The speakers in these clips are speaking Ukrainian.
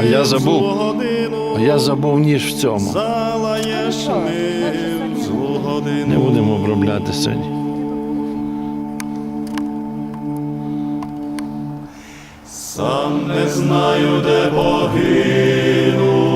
А я забув. в годину, А я забув ніж в цьому. залаєш ми в годину. Не будемо обробляти сьогодні. Сам не знаю, де погину,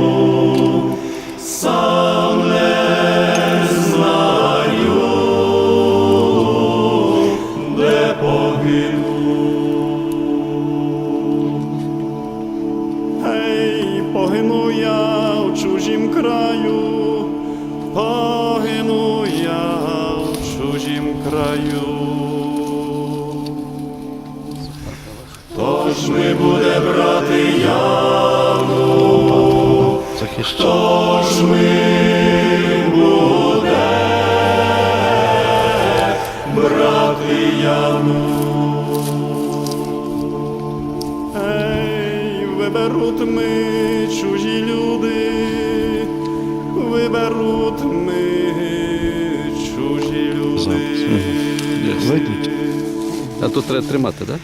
краю. Хто ж ми буде брати Захищати. хто ж ми буде брати яму. Ей, виберуть ми чужі А тут треба тримати, так?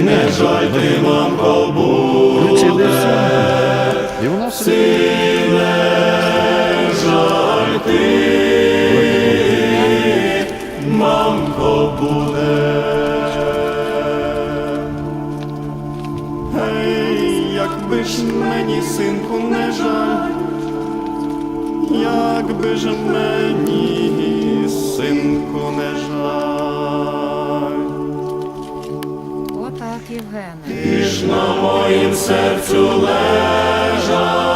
Не жаль ти, мамко, буде. Все. І вона жаль ти, мамко буде. Гей, якби ж мені, синку, не жаль, якби ж мені, синку, не жаль. На моїм серцю лежав,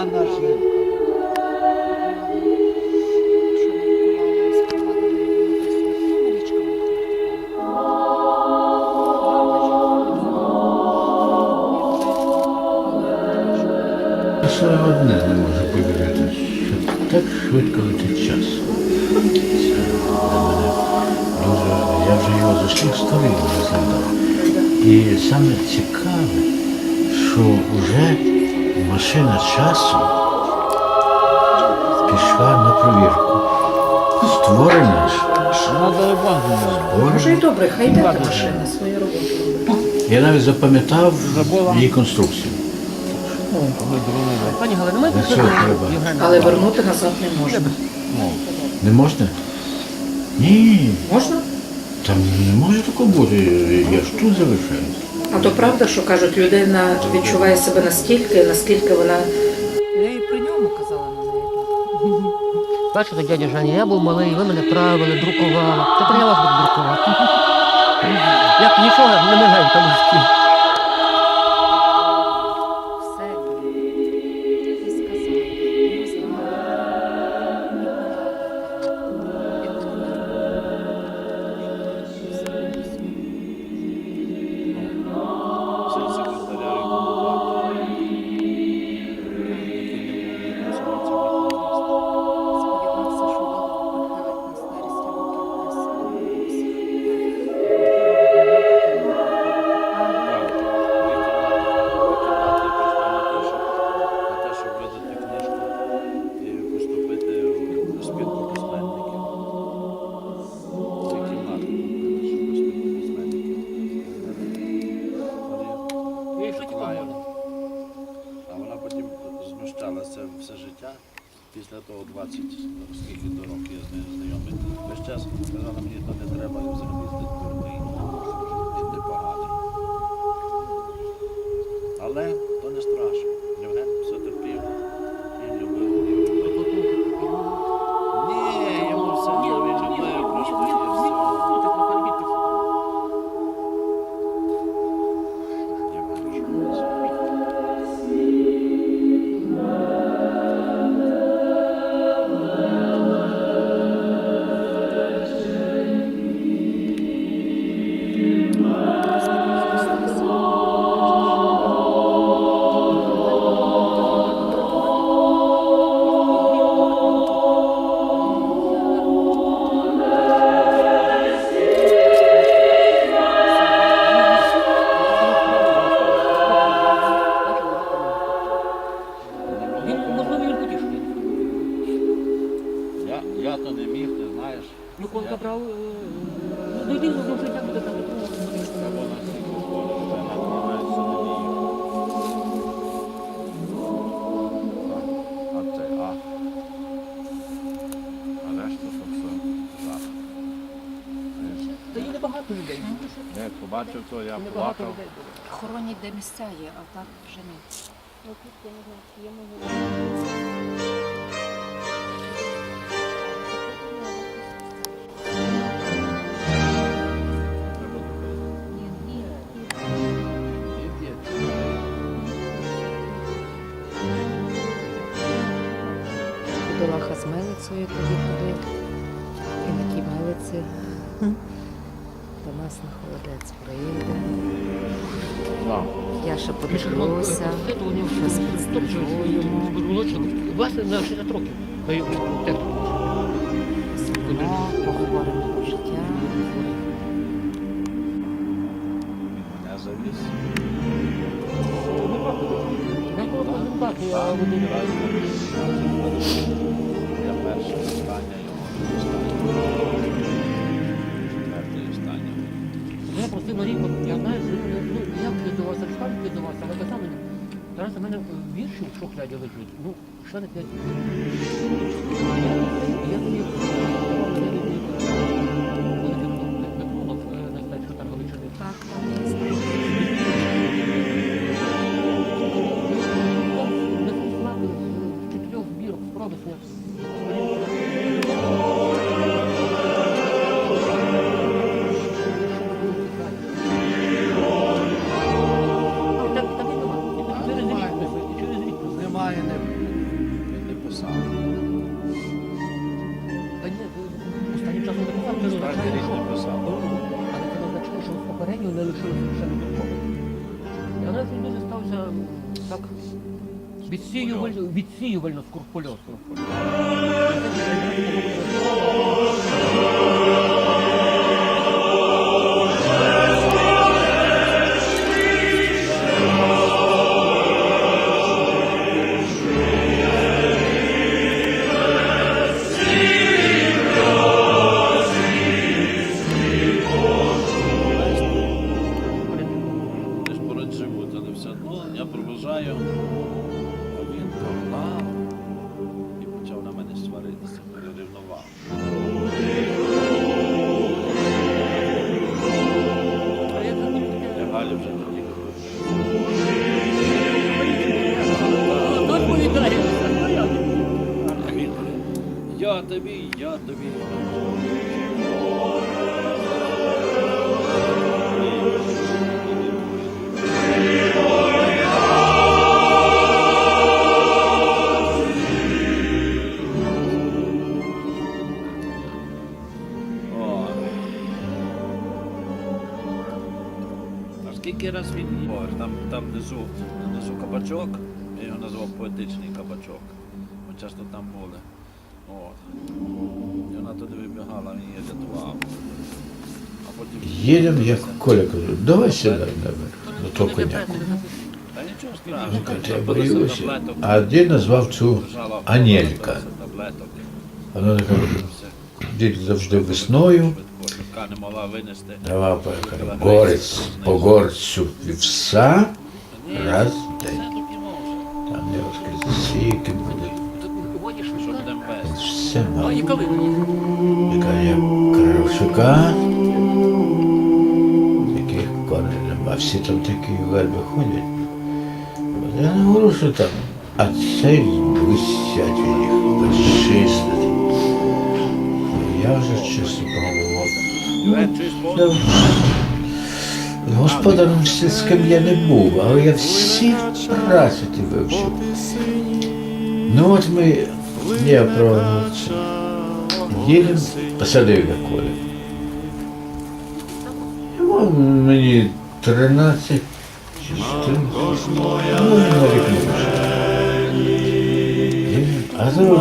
Кохана жінка. Лише одне не можу повірити, що так швидко летить час. Це для мене дуже. Я вже його з усіх сторін розглядав. І саме цікаве, що вже машина часу пішла на провірку. Створена ж. Може і добре, хай йде та машина свою роботу. Я навіть запам'ятав її конструкцію. Пані Галина, ми Для цього треба. Але вернути назад не можна. Не можна? Ні, Можна? там не може такого бути. Я ж тут залишаюсь. А то правда, що кажуть, людина відчуває себе настільки, наскільки вона Я і при ньому казала на неї. Бачите, дядя Жаня, я був малий, ви мене правили, друкували. Тепер я вас буду друкувати. Як нічого не прощалася все життя. Після того 20 скільки до років я з нею знайомий. Весь час казала мені, то не треба їм зробити дурний, ну, він непоганий. Але то не страшно. Побачив, то я плакав. людей. Де місця є, а так вже ні. Бідолаха з мелицею тоді ходив. І на тій мелиці нас на холодець прийде. Я ще подивлюся, щось підстежу йому. Власне, на 60 років. Сидимо, поговоримо про життя. Мене завіз. Я коли презентацію, я вони Я Я просив я знаю, що ну, я піддавався, сам піддавався, але казав мені, зараз у мене вірші в шухляді лежить, ну, ще не п'ять. Я тоді відсіювально, відсіювально скрупульозно. Десь все одно я проважаю, погнав і почав на мене сваритися, перерівнував. Внизу, внизу кабачок, я його назвав поетичний кабачок. Ми часто там були. От. І вона туди вибігала, він її рятував. А потім. Їдемо, як Коля каже, давай сюди, давай, до того коняку. Та нічого Ну, страшного. каже, я таблеток. А один назвав цю Держала Анєлька. таблеток. Вона така, дід завжди весною Швидко, швидка не могла винести. давав каже, горець по горцю вівса раз може. Там ходиш, Що Він все А? Яка я Кравчука, яких коней нема, всі там такі верби ходять. От Я не говорю, що там, а цей блистять у них, безчистити. Я вже чесно пробував. Господарем сільським я не був, але я всі ті вивчив. Ну от ми, я про їдемо, посадив я колі. Йому мені 13 чи 14, ну. І- А зараз,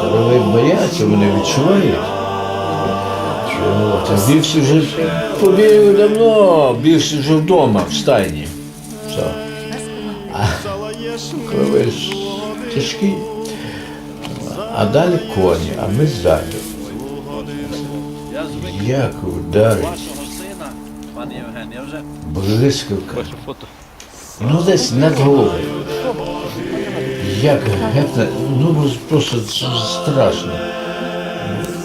коли бояться, вони відчувають. От, більше вже побігли давно, більше вже вдома, в стайні. Все. А коли ж тяжкі, а далі коні, а ми ззаду. Як вашого пане блискавка. Ну десь над головою. Як гетне, ну просто страшно.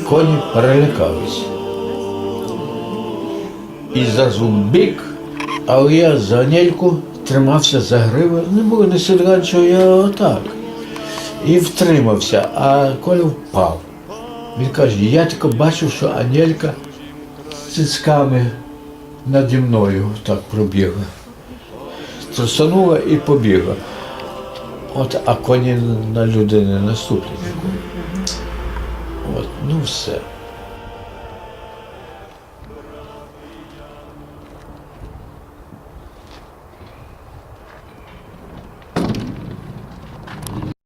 Коні перелякались. І зразу в бік, а я за Анельку тримався за гриву. Не було не сильганчого, я отак. І втримався, а Коля впав. Він каже, я тільки бачив, що Анелька цицьками наді мною так пробігла трусанула і побігла. От, а коні на людини наступлять. От, ну все.